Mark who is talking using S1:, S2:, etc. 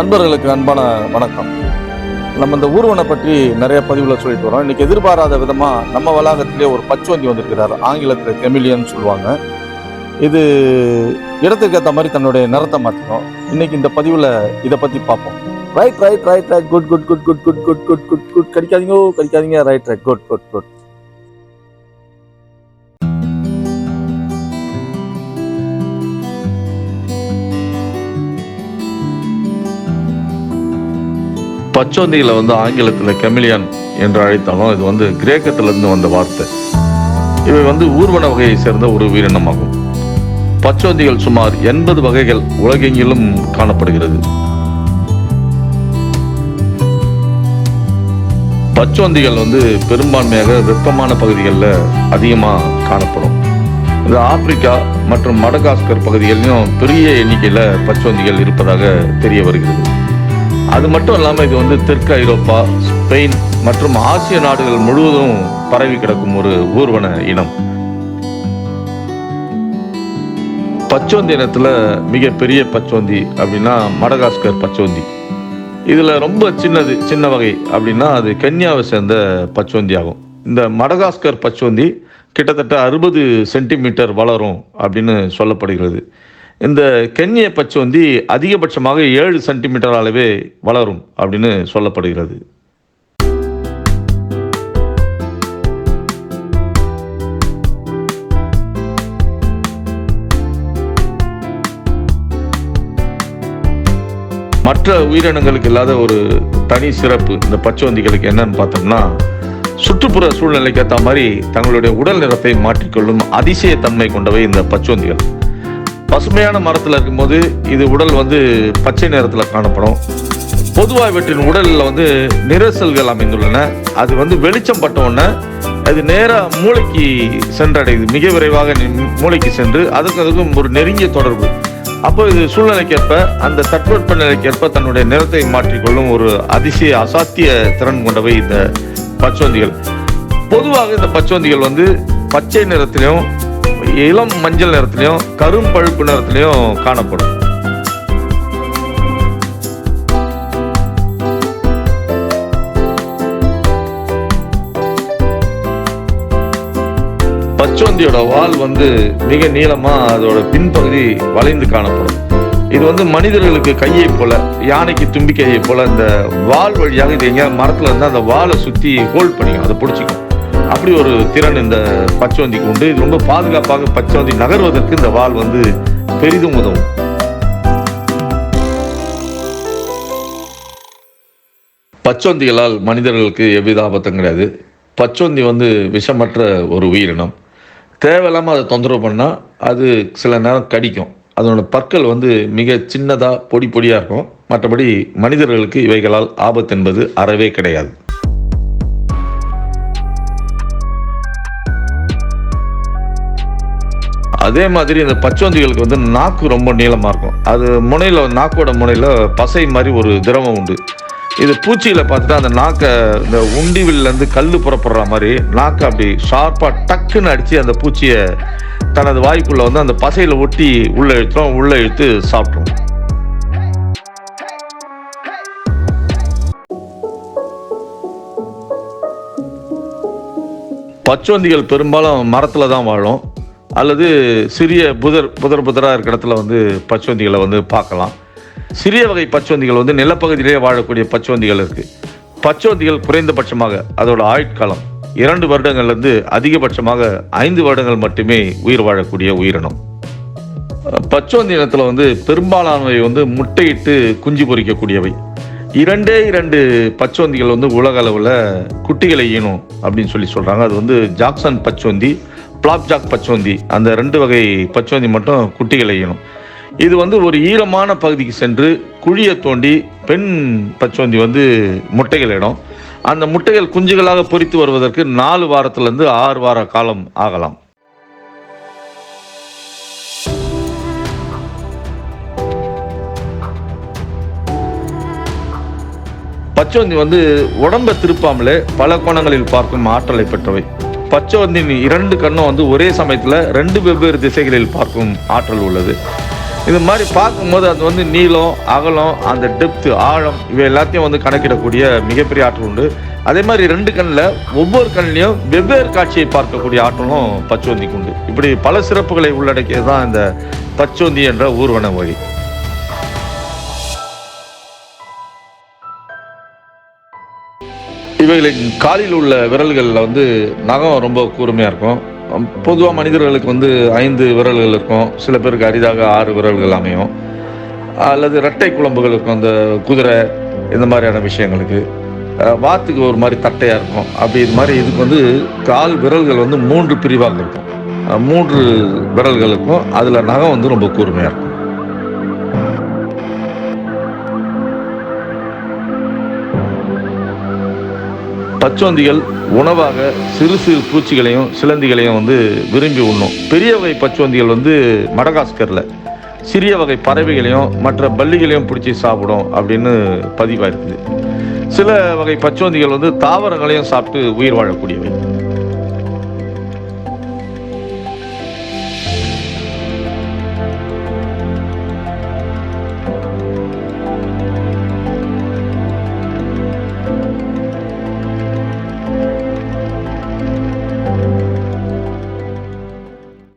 S1: நண்பர்களுக்கு அன்பான வணக்கம். நம்ம இந்த ஊர்வனை பற்றி நிறைய பதிவில் சொல்லிட்டு வரோம். இன்னைக்கு எதிர்பாராத விதமாக நம்ம வளாகத்திலே ஒரு பச்சுவந்தி வந்திருக்கிறார். ஆங்கிலத்தில் கெமிலியன் சொல்லுவாங்க. இது இடத்துக்கு ஏற்ற மாதிரி தன்னுடைய நிறத்தை மாற்றணும் இன்னைக்கு இந்த பதிவில் இதை பற்றி பார்ப்போம். Right right right right good good good good good good good good good கடிக்காதீங்க கடிக்காதீங்க. Right right good good good பச்சோந்திகளை வந்து ஆங்கிலத்தில் கெமிலியன் என்று அழைத்தாலும் இது வந்து கிரேக்கத்திலிருந்து வந்த வார்த்தை. இவை வந்து ஊர்வன வகையை சேர்ந்த ஒரு உயிரினமாகும். பச்சோந்திகள் சுமார் எண்பது வகைகள் உலகெங்கிலும் காணப்படுகிறது. பச்சோந்திகள் வந்து பெரும்பான்மையாக வெப்பமான பகுதிகளில் அதிகமாக காணப்படும். இது ஆப்பிரிக்கா மற்றும் மடகாஸ்கர் பகுதிகளிலும் பெரிய எண்ணிக்கையில் பச்சோந்திகள் இருப்பதாக தெரிய வருகிறது. அது மட்டும் இல்லாமல் இது வந்து தெற்கு ஐரோப்பா ஸ்பெயின் மற்றும் ஆசிய நாடுகள் முழுவதும் பரவி கிடக்கும் ஒரு ஊர்வன இனம். பச்சோந்தி இனத்தில் மிகப்பெரிய பச்சோந்தி அப்படின்னா மடகாஸ்கர் பச்சோந்தி. இதில் ரொம்ப சின்னது சின்ன வகை அப்படின்னா அது கென்யாவை சேர்ந்த பச்சோந்தி ஆகும். இந்த மடகாஸ்கர் பச்சோந்தி கிட்டத்தட்ட அறுபது சென்டிமீட்டர் வளரும் அப்படின்னு சொல்லப்படுகிறது. இந்த கென்ய பச்சோந்தி அதிகபட்சமாக ஏழு சென்டிமீட்டர் அளவே வளரும் அப்படின்னு சொல்லப்படுகிறது. மற்ற உயிரினங்களுக்கு இல்லாத ஒரு தனி சிறப்பு இந்த பச்சோந்திகளுக்கு என்னன்னு பார்த்தோம்னா சுற்றுப்புற சூழ்நிலைக்கு ஏற்ற மாதிரி தங்களுடைய உடல் நிறத்தை மாற்றிக்கொள்ளும் அதிசய தன்மை கொண்டவை இந்த பச்சோந்திகள் பசுமையான மரத்தில் இருக்கும்போது இது உடல் வந்து பச்சை நிறத்தில் காணப்படும். பொதுவாக இவற்றின் உடலில் வந்து நிறசல்கள் அமைந்துள்ளன. அது வந்து வெளிச்சம் பட்டவுடனே அது நேராக மூளைக்கு சென்றடையுது. மிக விரைவாக மூளைக்கு சென்று அதுக்கு அதுக்கும் ஒரு நெருங்கிய தொடர்பு. அப்போ இது சூழ்நிலைக்கேற்ப அந்த தட்பவெப்ப நிலைக்கேற்ப தன்னுடைய நிறத்தை மாற்றிக்கொள்ளும் ஒரு அதிசய அசாத்திய திறன் கொண்டவை இந்த பச்சோந்திகள் பொதுவாக இந்த பச்சோந்திகள் வந்து பச்சை நிறத்திலையும் இளம் மஞ்சள் நிறத்திலையும் கரும் பழுப்பு நிறத்திலையும் காணப்படும். பச்சோந்தியோட வால் வந்து மிக நீளமா அதோட பின்பகுதி வளைந்து காணப்படும். இது வந்து மனிதர்களுக்கு கையை போல யானைக்கு தும்பிக்கையை போல இந்த வால் வழியாக இது எங்கேயாவது மரத்துல இருந்தால் அந்த வாலை சுத்தி ஹோல்ட் பண்ணிக்கும் அதை பிடிச்சிக்கும். அப்படி ஒரு திறன் இந்த பச்சவந்திக்கு உண்டு. இது ரொம்ப பாதுகாப்பாக பச்சவந்தி நகர்வதற்கு இந்த வால் வந்து பெரிதும் உதவும். பச்சொந்திகளால் மனிதர்களுக்கு எவ்வித ஆபத்தும் கிடையாது. பச்சொந்தி வந்து விஷமற்ற ஒரு உயிரினம். தேவையில்லாமல் அதை தொந்தரவு பண்ணால் அது சில நேரம் கடிக்கும். அதனோட பற்கள் வந்து மிக சின்னதாக பொடி பொடியாக இருக்கும். மற்றபடி மனிதர்களுக்கு இவைகளால் ஆபத்து என்பது அறவே கிடையாது. அதே மாதிரி இந்த பச்சோந்திகளுக்கு வந்து நாக்கு ரொம்ப நீளமாக இருக்கும். அது முனையில் நாக்கோட முனையில் பசை மாதிரி ஒரு திரவம் உண்டு. இது பூச்சியில் பார்த்துட்டு அந்த நாக்கை இந்த உண்டிவில்லேருந்து கல் புறப்படுற மாதிரி நாக்கை அப்படி ஷார்ப்பாக டக்குன்னு அடித்து அந்த பூச்சியை தனது வாய்க்குள்ளே வந்து அந்த பசையில் ஒட்டி உள்ளே இழுத்துறோம் உள்ளே இழுத்து சாப்பிட்ரும் பச்சோந்திகள் பெரும்பாலும் மரத்தில் தான் வாழும். அல்லது சிறிய புதர் புதர் புதராக இருக்கிற இடத்துல வந்து பச்சுவந்திகளை வந்து பார்க்கலாம். சிறிய வகை பச்சுவந்திகள் வந்து நிலப்பகுதியிலே வாழக்கூடிய பச்சுவந்திகள் இருக்குது பச்சுவந்திகள் குறைந்தபட்சமாக அதோட ஆயுட்காலம் இரண்டு வருடங்கள்லேருந்து அதிகபட்சமாக ஐந்து வருடங்கள் மட்டுமே உயிர் வாழக்கூடிய உயிரினம். பச்சுவந்தி இனத்தில் வந்து பெரும்பாலானவை வந்து முட்டையிட்டு குஞ்சு பொரிக்கக்கூடியவை இரண்டே இரண்டு பச்சுவந்திகள் வந்து உலக அளவில் குட்டிகளை ஈனும் அப்படின்னு சொல்லி சொல்கிறாங்க அது வந்து ஜாக்சன் பச்சுவந்தி பிளாப்ஜாக் பச்சோந்தி அந்த ரெண்டு வகை பச்சோந்தி மட்டும் குட்டிகளை ஈனும் இது வந்து ஒரு ஈரமான பகுதிக்கு சென்று குழியை தோண்டி பெண் பச்சோந்தி வந்து முட்டைகள் இடும் அந்த முட்டைகள் குஞ்சுகளாக பொரித்து வருவதற்கு நாலு வாரத்திலிருந்து ஆறு வார காலம் ஆகலாம். பச்சோந்தி வந்து உடம்பை திருப்பாமலே பல கோணங்களில் பார்க்கும் ஆற்றலை பெற்றவை. பச்சோந்தின் இரண்டு கண்ணும் வந்து ஒரே சமயத்தில் ரெண்டு வெவ்வேறு திசைகளில் பார்க்கும் ஆற்றல் உள்ளது. இது மாதிரி பார்க்கும்போது அது வந்து நீளம் அகலம் அந்த டெப்த்து ஆழம் இவை எல்லாத்தையும் வந்து கணக்கிடக்கூடிய மிகப்பெரிய ஆற்றல் உண்டு. அதே மாதிரி ரெண்டு கண்ணில் ஒவ்வொரு கண்ணிலையும் வெவ்வேறு காட்சியை பார்க்கக்கூடிய ஆற்றலும் பச்சோந்திக்கு உண்டு. இப்படி பல சிறப்புகளை உள்ளடக்கியது தான் இந்த பச்சோந்தி என்ற ஊர்வன வழி இவைகளின் காலில் உள்ள விரல்களில் வந்து நகம் ரொம்ப கூர்மையாக இருக்கும். பொதுவாக மனிதர்களுக்கு வந்து ஐந்து விரல்கள் இருக்கும். சில பேருக்கு அரிதாக ஆறு விரல்கள் அமையும். அல்லது இரட்டை குழம்புகள் இருக்கும். அந்த குதிரை இந்த மாதிரியான விஷயங்களுக்கு. வாத்துக்கு ஒரு மாதிரி தட்டையாக இருக்கும். அப்படி இது மாதிரி இதுக்கு வந்து கால் விரல்கள் வந்து மூன்று பிரிவாக இருக்கும். மூன்று விரல்கள் இருக்கும். அதில் நகம் வந்து ரொம்ப கூர்மையாக இருக்கும். பச்சோந்திகள் உணவாக சிறு சிறு பூச்சிகளையும் சிலந்திகளையும் வந்து விரும்பி உண்ணும். பெரிய வகை பச்சோந்திகள் வந்து மடகாஸ்கரில். சிறிய வகை பறவைகளையும் மற்ற பள்ளிகளையும் பிடிச்சி சாப்பிடும் அப்படின்னு பதிவாயிருக்குது. சில வகை பச்சோந்திகள் வந்து தாவரங்களையும் சாப்பிட்டு உயிர் வாழக்கூடியவை.